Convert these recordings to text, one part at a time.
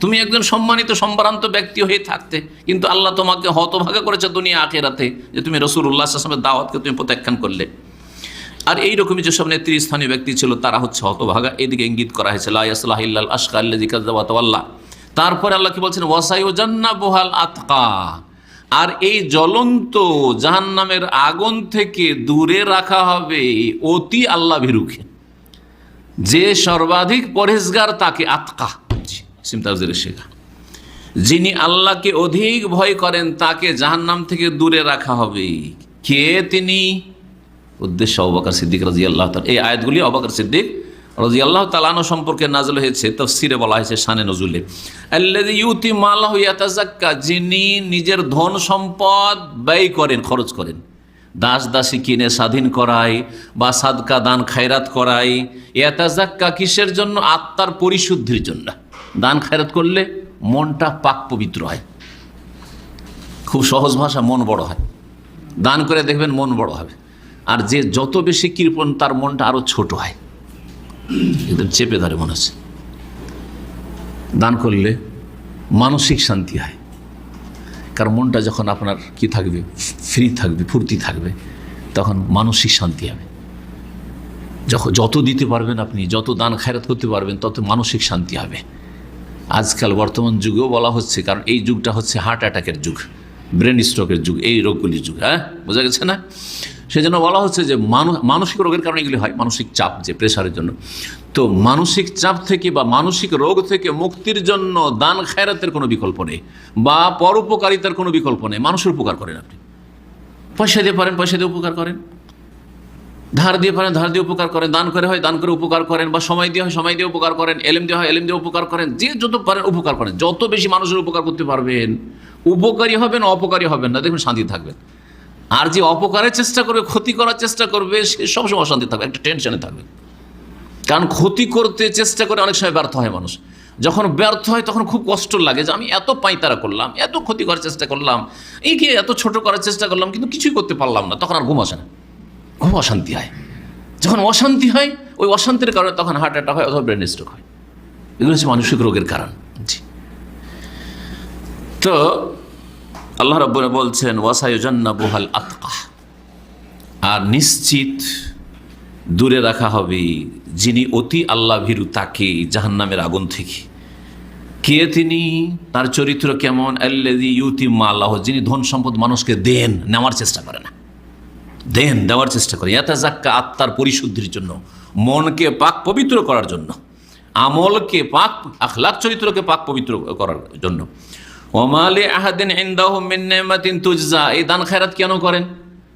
তুমি একজন সম্মানিত, সম্ভ্রান্ত ব্যক্তি হয়ে থাকতে, কিন্তু আল্লাহ তোমাকে হতভাগা করেছে দুনিয়া আখেরাতে, যে তুমি রসুল উল্লাহ আসলামের দাওয়াতকে তুমি প্রত্যাখ্যান করলে। আর এইরকমই যেসব নেতৃস্থানীয় ব্যক্তি ছিল, তারা হচ্ছে হতভাগা। এদিকে ইঙ্গিত করা হয়েছে লাইয়াসলাহ আশকা আল্লাহ তারপরে আল্লাহ কি বলছেন? ওয়াসাই জান্না বোহাল আতকা। আর এই জ্বলন্ত জাহান্নামের আগুন থেকে দূরে রাখা হবে, অতি আল্লাহ ভীরুকে। যে সর্বাধিক পরেজগার তাকে আতকা। সিমতাজের শেখা যিনি আল্লাহকে অধিক ভয় করেন, তাকে জাহান্নাম থেকে দূরে রাখা হবে। কে তিনি? উদ্দেশ্য অবাকার সিদ্দিক রাজি আল্লাহ এই আয়াতগুলি অবাকার সিদ্দিক রাজি আল্লাহ তালানো সম্পর্কে নাজল হয়েছে, তফসিরে বলা হয়েছে সানে নজুলে। ইউতি মাল্লাহ ইয়াতাজাক্কা যিনি নিজের ধন সম্পদ ব্যয় করেন, খরচ করেন। দাস দাসী কিনে স্বাধীন করায় বা সাদকা দান খায়রাত করায়। ইয়াতাজাক্কা কিসের জন্য? আত্মার পরিশুদ্ধির জন্য। দান খায়রাত করলে মনটা পাক পবিত্র হয়। খুব সহজ ভাষা, মন বড় হয়। দান করে দেখবেন মন বড় হবে। আর যে যত বেশি কৃপণ, তার মনটা আরও ছোট হয়। একদম চেপে ধরে মনে হচ্ছে। দান করলে মানসিক শান্তি হয়। কারণ মনটা যখন আপনার কি থাকবে? ফ্রি থাকবে, ফুর্তি থাকবে, তখন মানসিক শান্তি হবে। যখন যত দিতে পারবেন আপনি, যত দান খায়রাত করতে পারবেন, তত মানসিক শান্তি হবে। আজকাল বর্তমান যুগেও বলা হচ্ছে, কারণ এই যুগটা হচ্ছে হার্ট অ্যাটাকের যুগ ব্রেন স্ট্রোকের যুগ, এই রোগগুলির যুগ হ্যাঁ? বোঝা গেছে না? সেজন্য বলা হচ্ছে যে মানসিক রোগের কারণে এগুলি হয়, মানসিক চাপ যে প্রেশারের জন্য। তো মানসিক চাপ থেকে বা মানসিক রোগ থেকে মুক্তির জন্য দান খায়রাতের কোনো বিকল্প নেই, বা পরোপকারিতার কোনো বিকল্প নেই, মানুষের উপকার করেন আপনি। পয়সা দিয়ে পারেন, পয়সা দিয়ে উপকার করেন। ধার দিয়ে পারেন ধার দিয়ে উপকার করেন, দান করে হয়, দান করে উপকার করেন বা সময় দিয়ে হয়, সময় দিয়ে উপকার করেন, এলেম দিয়ে হয়, এলেম দিয়ে উপকার করেন, যে যত পারেন উপকার করেন। যত বেশি মানুষের উপকার করতে পারবেন, উপকারী হবেন, অপকারী হবেন না, দেখবেন শান্তি থাকবেন। আর যে অপকারের চেষ্টা করবে, ক্ষতি করার চেষ্টা করবে, সে সবসময় অশান্তি থাকবে, একটা টেনশনে থাকবে। কারণ ক্ষতি করতে চেষ্টা করে অনেক সময় ব্যর্থ হয় মানুষ। যখন ব্যর্থ হয়, তখন খুব কষ্ট লাগে যে আমি এত পাইতারা করলাম, এত ক্ষতি করার চেষ্টা করলাম এই কি এত ছোট করার চেষ্টা করলাম, কিন্তু কিছুই করতে পারলাম না, তখন আর ঘুম আসে না। খুব অশান্তি হয়। যখন অশান্তি হয়, ওই অশান্তির কারণে তখন হার্ট অ্যাটাক হয় অথবা ব্রেন স্ট্রোক হয়। এগুলো হচ্ছে মানসিক রোগের কারণ। জি। তো আল্লাহ রব্বর বলছেন ওয়াসায়ুজান্না বুহাল আতকা আর নিশ্চিত দূরে রাখা হবে যিনি অতি আল্লাহ ভীরু তাকে জাহান্নামের আগুন থেকে। কে তিনি? তার চরিত্র কেমন? আল্লাদি ইউতিম্মা আল্লাহ যিনি ধন সম্পদ মানুষকে দেন, নেওয়ার চেষ্টা করে না। দেন দেওয়ার চেষ্টা করে। এত জাক্কা আত্মার পরিশুদ্ধির জন্য, মনকে পাক পবিত্র করার জন্য, আমলকে পাক, আখলাক চরিত্রকে পাক পবিত্র করার জন্য। ওমালে আহাদিন ইন্দাহ মিন্নেমাতিন তুজা এই দান খায়রাত কেন করেন?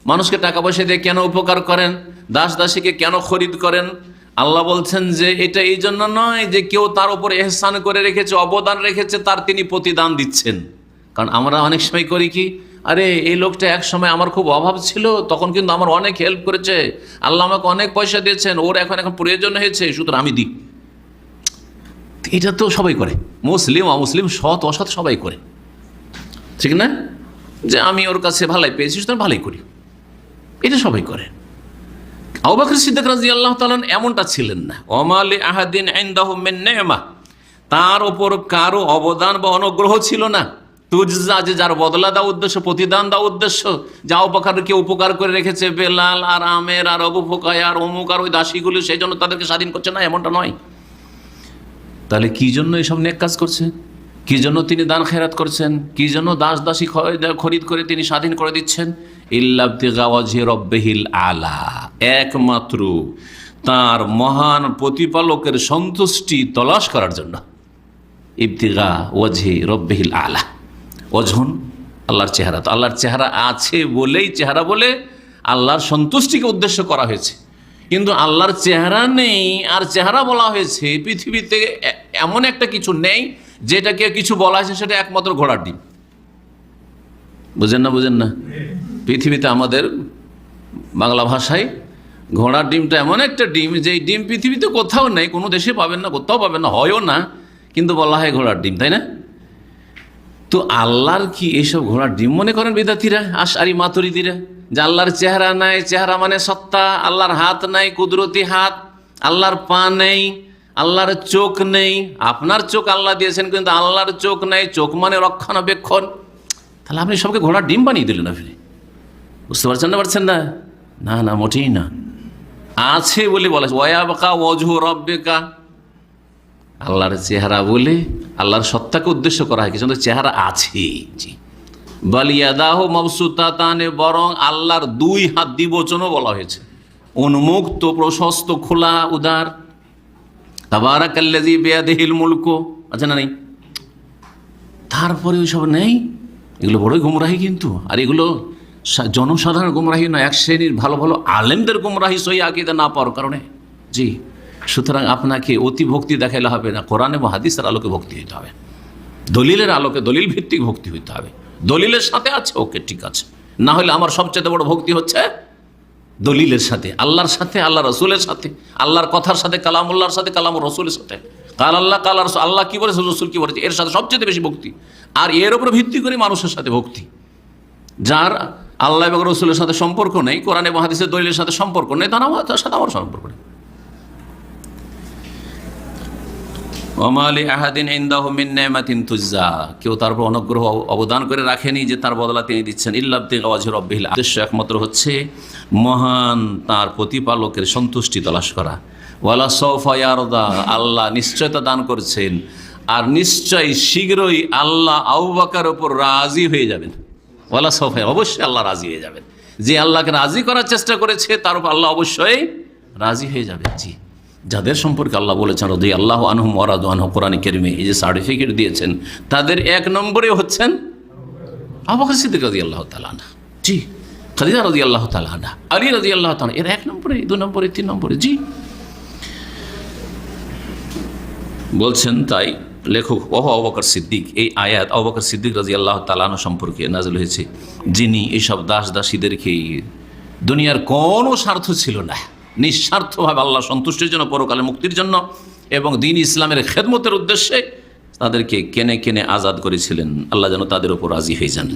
মানুষকে টাকা পয়সা দিয়ে কেন উপকার করেন? দাস দাসীকে কেন খরিদ করেন? আল্লাহ বলছেন যে, এটা এই জন্য নয় যে, কেউ তার উপর এহসান করে রেখেছে, অবদান রেখেছে, তার তিনি প্রতিদান দিচ্ছেন। কারণ আমরা অনেক সময় করি কি আরে, এই লোকটা এক সময় আমার খুব অভাব ছিল, তখন কিন্তু আমার অনেক হেল্প করেছে। আল্লাহ আমাকে অনেক পয়সা দিয়েছেন, ওর এখন এখন প্রয়োজন হয়েছে, সুতরাং আমি দিই। এটা তো সবাই করে, মুসলিম, অমুসলিম, সৎ, অসৎ সবাই করে। ঠিক না? যে আমি ওর কাছে ভালাই পেয়েছি, সুতরাং ভালোই করি। এটা সবাই করে। আবাকর সিদ্দিক রাজি আল্লাহ তালন এমনটা ছিলেন না। ওমালে আহাদিন তার ওপর কারও অবদান বা অনুগ্রহ ছিল না। তুজা যে যার বদলা দেওয়া উদ্দেশ্য, প্রতিদান দেওয়া উদ্দেশ্য, যা উপকারকে উপকার করে রেখেছে বেলাল আর আমের আর অবু আর অমুক আর ওই দাসীগুলি, সেই জন্য তাদেরকে স্বাধীন করছে না, এমনটা নয়। তাহলে কি জন্য এসব নেক কাজ করছে? কি জন্য তিনি দান খেরাত করছেন? কি জন্য দাস দাসী খরিদ করে তিনি স্বাধীন করে দিচ্ছেন? ইল্লাবতিগাওয়াজি রব্বেহিল আলা, একমাত্র তার মহান প্রতিপালকের সন্তুষ্টি তলাশ করার জন্য। ইবতিগা ওয়াজে রব্বেহিল আলা। অঝন আল্লাহর চেহারা। তো আল্লাহর চেহারা আছে বলেই চেহারা বলে আল্লাহর সন্তুষ্টিকে উদ্দেশ্য করা হয়েছে। কিন্তু আল্লাহর চেহারা নেই, আর চেহারা বলা হয়েছে পৃথিবীতে এমন একটা কিছু নেই যেটাকে কিছু বলা হয়েছে সেটা একমাত্র ঘোড়ার ডিম। বুঝেন না বুঝেন না? পৃথিবীতে আমাদের বাংলা ভাষায় ঘোড়ার ডিমটা এমন একটা ডিম যে ডিম পৃথিবীতে কোথাও নেই, কোনো দেশে পাবেন না, কোথাও পাবেন না, হয়ও না, কিন্তু বলা হয় ঘোড়ার ডিম, তাই না? তো আল্লাহর কি এইসব ঘোড়ার ডিম? মনে করেন বিদ্যার্থীরা, আশারি মাতুরিদিরা, যে আল্লাহর চেহারা নাই, চেহারা মানে সত্তা, আল্লাহর হাত নাই, কুদরতি হাত, আল্লাহর পা নেই, আল্লাহর চোখ নেই। আপনার চোখ আল্লাহ দিয়েছেন, কিন্তু আল্লাহর চোখ নেই, চোখ মানে রক্ষণাবেক্ষণ। তাহলে আপনি সবকে ঘোড়ার ডিম বানিয়ে দিলেন আপনি। বুঝতে পারছেন না পারছেন না? না না, মোটেই না। আছে বলে বলে ওয়াবাকা ওয়াজহু রব্বেকা। আল্লাহর চেহারা বলে, আল্লাহর সত্তাকে উদ্দেশ্য করা হয়, কিন্তু চেহারা আছে। জি। বালিয়াদাহ মবসুতা তানে বরং আল্লাহর দুই হাত দিবচনও বলা হয়েছে। উন্মুক্ত, প্রশস্ত, খোলা, উদার। তাবারাকাল্লাজি বেয়াদেহিল মুলক। আছে না তারপরে ওইসব নেই? এগুলো বড়ই গুমরাহি কিন্তু। আর এগুলো জনসাধারণ গুমরাহি নয়, এক শ্রেণির ভালো ভালো আলেমদের গুমরাহি সই আকিদা না পাওয়ার কারণে। জি। সুতরাং আপনাকে অতি ভক্তি দেখাইলে হবে না। কোরআন এবং হাদিসের আলোকে ভক্তি হইতে হবে। দলিলের আলোকে, দলিল ভিত্তিক ভক্তি হইতে হবে। দলিলের সাথে আছে, ওকে, ঠিক আছে। না হলে আমার সবচেয়ে বড় ভক্তি হচ্ছে দলিলের সাথে, আল্লাহর সাথে, আল্লাহ রসুলের সাথে, আল্লাহর কথার সাথে, কালামুল্লাহর সাথে কালাম রসুলের সাথে। কাল আল্লাহ, কাল রসুল, আল্লাহ কী বলেছে, রসুল কী বলেছে, এর সাথে সবচেয়ে বেশি ভক্তি। আর এর উপর ভিত্তি করে মানুষের সাথে ভক্তি। যার আল্লাহ এবং রসুলের সাথে সম্পর্ক নেই, কোরআন এবং হাদিসের দলিলের সাথে সম্পর্ক নেই তার আমার তার সাথে আমার সম্পর্ক নেই। ওমালি আহাদিন ইন্দাহ মিন নেমাতিন তুজা কেউ তার উপর অনুগ্রহ অবদান করে রাখেনি যে তার বদলা তিনি দিচ্ছেন। ইল্লাব্দিন আওয়াজের অব্বিহিল উদ্দেশ্য একমাত্র হচ্ছে মহান তার প্রতিপালকের সন্তুষ্টি তলাশ করা। ওয়ালা সৌফায়ারদা আল্লাহ নিশ্চয়তা দান করছেন। আর নিশ্চয় শীঘ্রই আল্লাহ আউবাকার ওপর রাজি হয়ে যাবেন। ওয়ালা সৌফায় অবশ্যই আল্লাহ রাজি হয়ে যাবেন। যে আল্লাহকে রাজি করার চেষ্টা করেছে, তার উপর আল্লাহ অবশ্যই রাজি হয়ে যাবেন। জি। যাদের সম্পর্কে আল্লাহ বলেছেন রদি আল্লাহ আনহম ওরাদ আনহ কোরআন কেরিমে, এই যে সার্টিফিকেট দিয়েছেন, তাদের এক নম্বরে হচ্ছেন আবাকর সিদ্দিক রাজি আল্লাহ তালানা জি, খাদিজা রাজি আল্লাহ তালানা আলী রাজি আল্লাহ তালা এর এক নম্বরে, দু নম্বরে, তিন নম্বরে, জি। বলছেন তাই লেখক, ওহ অবকর সিদ্দিক, এই আয়াত অবকর সিদ্দিক রাজি আল্লাহ তালানো সম্পর্কে নাজল হয়েছে। যিনি এইসব দাস দাসীদেরকে দুনিয়ার কোনো স্বার্থ ছিল না। নিঃস্বার্থভাবে আল্লাহ সন্তুষ্টির জন্য, পরকালে মুক্তির জন্য এবং দিন ইসলামের খেদমতের উদ্দেশ্যে তাদেরকে কেনে কেনে আজাদ করেছিলেন। আল্লাহ যেন তাদের উপর রাজি হয়ে যান।